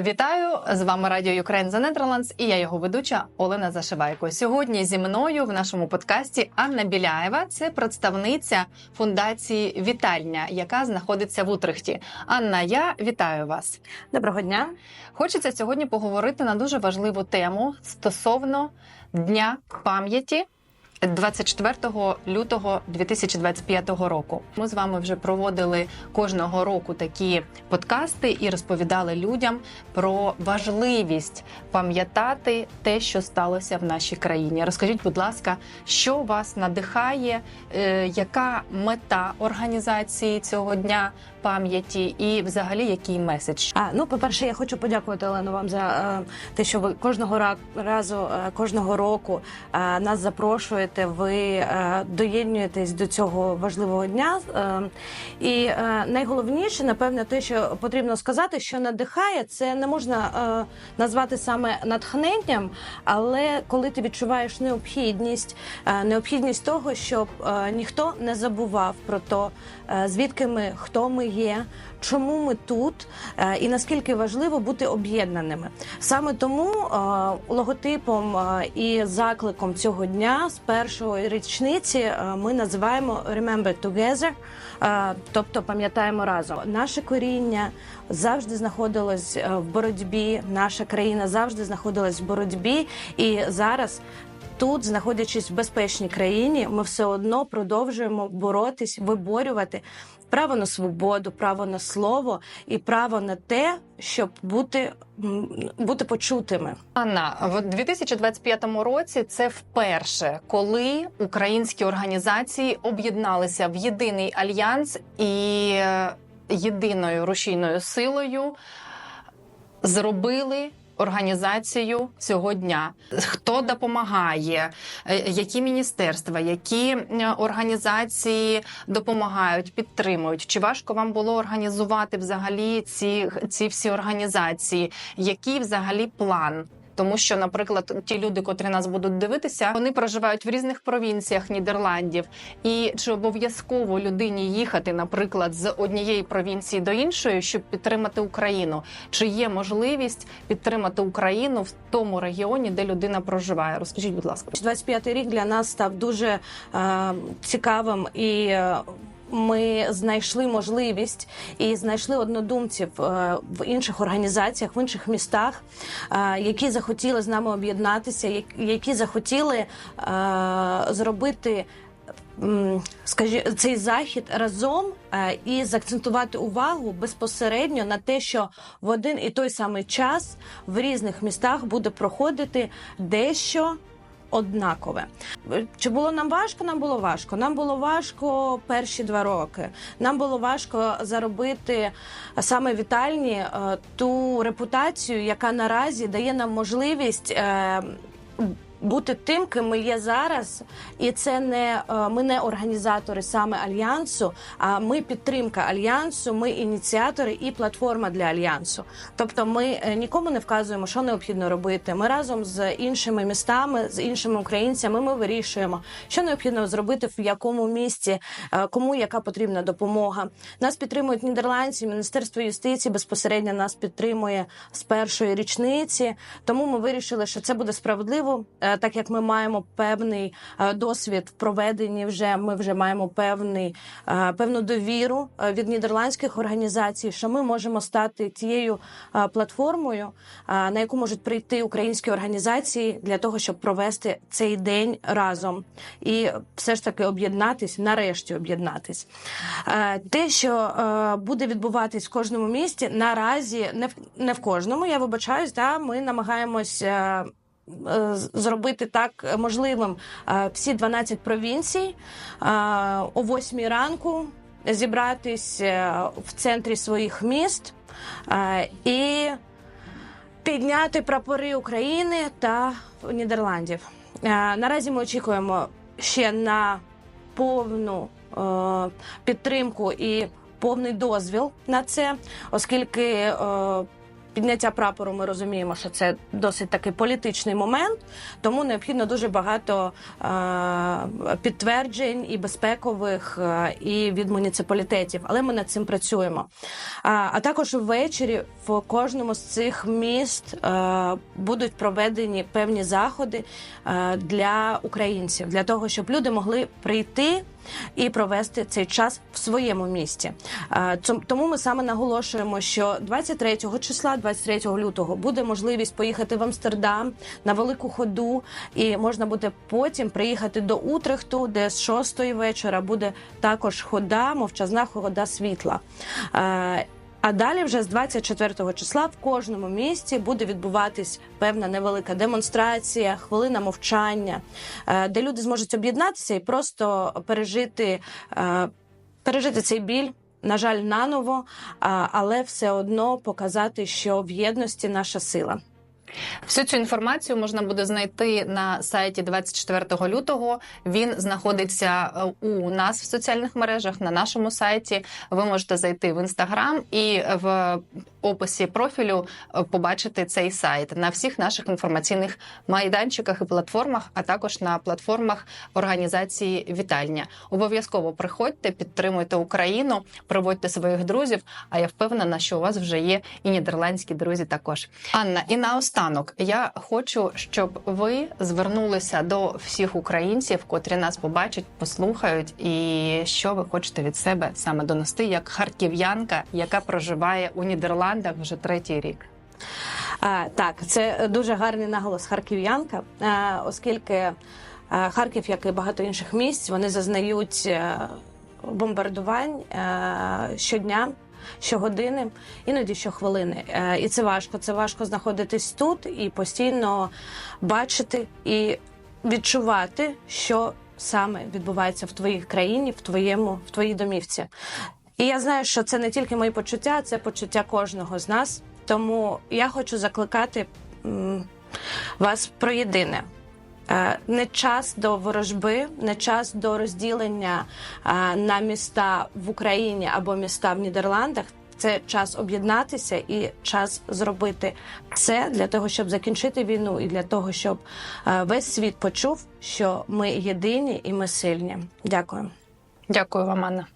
Вітаю з вами Радіо Ukraine за Netherlands і я його ведуча Олена Зашивайко. Сьогодні зі мною в нашому подкасті Анна Біляєва. Це представниця фундації Вітальня, яка знаходиться в Утрехті. Анна, я вітаю вас. Доброго дня. Хочеться сьогодні поговорити на дуже важливу тему стосовно дня пам'яті. 24 лютого 2025 року ми з вами вже проводили кожного року такі подкасти і розповідали людям про важливість пам'ятати те, що сталося в нашій країні. Розкажіть, будь ласка, що вас надихає, е, яка мета організації цього дня пам'яті, і взагалі який меседж? А ну, по перше, я хочу подякувати Олену вам за е, те, що ви кожного разу, е, кожного року нас запрошуєте. Ви е, доєднуєтесь до цього важливого дня. Е, і е, найголовніше, напевне, те, що потрібно сказати, що надихає, це не можна назвати саме натхненням, але коли ти відчуваєш необхідність, необхідність того, щоб ніхто не забував про то, е, звідки ми, хто ми є, чому ми тут, і наскільки важливо бути об'єднаними. Саме тому логотипом і закликом цього дня з першої річниці е, ми називаємо Remember Together, е, тобто пам'ятаємо разом. Наше коріння завжди знаходилось е, в боротьбі. Наша країна завжди знаходилась в боротьбі, і зараз. Тут, знаходячись в безпечній країні, ми все одно продовжуємо боротись, виборювати право на свободу, право на слово і право на те, щоб бути, бути почутими. Анна, в 2025 році це вперше, коли українські організації об'єдналися в єдиний альянс і єдиною рушійною силою зробили. Організацію цього дня хто допомагає, е, які міністерства, які е, організації допомагають, підтримують? Чи важко вам було організувати взагалі ці, ці всі організації? Який взагалі план? Тому що, наприклад, ті люди, котрі нас будуть дивитися, вони проживають в різних провінціях Нідерландів. І чи обов'язково людині їхати, наприклад, з однієї провінції до іншої, щоб підтримати Україну? Чи є можливість підтримати Україну в тому регіоні, де людина проживає? Розкажіть, будь ласка. 25-й рік для нас став дуже е, цікавим і. Ми знайшли можливість і знайшли однодумців е, в інших організаціях, в інших містах, е, які захотіли з нами об'єднатися, які захотіли е, зробити скажі, цей захід разом і заакцентувати увагу безпосередньо на те, що в один і той самий час в різних містах буде проходити дещо. Однакове чи було нам важко? Нам було важко. Нам було важко перші два роки. Нам було важко заробити саме вітальні е, ту репутацію, яка наразі дає нам можливість. Бути тим, ким ми є зараз, і це не е, ми не організатори саме альянсу, а ми підтримка альянсу, ми ініціатори і платформа для альянсу. Тобто, ми е, нікому не вказуємо, що необхідно робити. Ми разом з іншими містами, з іншими українцями, ми вирішуємо, що необхідно зробити в якому місті, е, кому яка потрібна допомога. Нас підтримують нідерландці, міністерство юстиції безпосередньо нас підтримує з першої річниці. Тому ми вирішили, що це буде справедливо, так як ми маємо певний е, досвід в проведенні. Вже ми вже маємо певний е, певну довіру е, від нідерландських організацій, що ми можемо стати тією е, платформою, е, на яку можуть прийти українські організації для того, щоб провести цей день разом і все ж таки об'єднатись, нарешті об'єднатись. Е, Те, що е, буде відбуватись в кожному місті, наразі не в не в кожному. Я вибачаюсь, да, ми намагаємось. Е, Зробити так можливим е, всі 12 провінцій е, о 8 ранку зібратись в центрі своїх міст і підняти прапори України та Нідерландів. Наразі ми очікуємо ще на повну підтримку і повний дозвіл на це, оскільки підняття прапору ми розуміємо, що це досить такий політичний момент, тому необхідно дуже багато е, підтверджень і безпекових, е, і від муніципалітетів. Але ми над цим працюємо. А, а також ввечері в кожному з цих міст е, будуть проведені певні заходи е, для українців, для того, щоб люди могли прийти і провести цей час в своєму місті. Тому ми саме наголошуємо, що 23 числа, 23 лютого, буде можливість поїхати в Амстердам на велику ходу, і можна буде потім приїхати до Утрехту, де з 6 вечора буде також хода, мовчазна хода світла. А далі, вже з 24 числа, в кожному місті буде відбуватись певна невелика демонстрація, хвилина мовчання, е, де люди зможуть об'єднатися і просто пережити, е, пережити цей біль. На жаль, наново, але все одно показати, що в єдності наша сила. Всю цю інформацію можна буде знайти на сайті 24 лютого. Він знаходиться е, у нас в соціальних мережах на нашому сайті. Ви можете зайти в інстаграм і в описі профілю е, побачити цей сайт на всіх наших інформаційних майданчиках і платформах, а також на платформах організації Вітальня. Обов'язково приходьте, підтримуйте Україну, приводьте своїх друзів. А я впевнена, що у вас вже є і нідерландські друзі також. Анна, і наостанок я хочу, щоб ви звернулися до всіх українців, котрі нас побачать, послухають, і що ви хочете від себе саме донести як харків'янка, яка проживає у Нідерландах вже третій рік. Так, це дуже гарний наголос харків'янка, оскільки Харків, як і багато інших місць, вони зазнають е, бомбардувань е, щодня. Щогодини, іноді щохвилини. Е, І це важко. Це важко знаходитись тут і постійно бачити і відчувати, що саме відбувається в твоїй країні, в твоєму, в твоїй домівці. І я знаю, що це не тільки мої почуття, це почуття кожного з нас. Тому я хочу закликати вас про єдине. Е, Не час до ворожби, не час до розділення е, на міста в Україні або міста в Нідерландах. Це час об'єднатися і час зробити все для того, щоб закінчити війну, і для того, щоб е, весь світ почув, що ми єдині і ми сильні. Дякую. Дякую вам, Анна.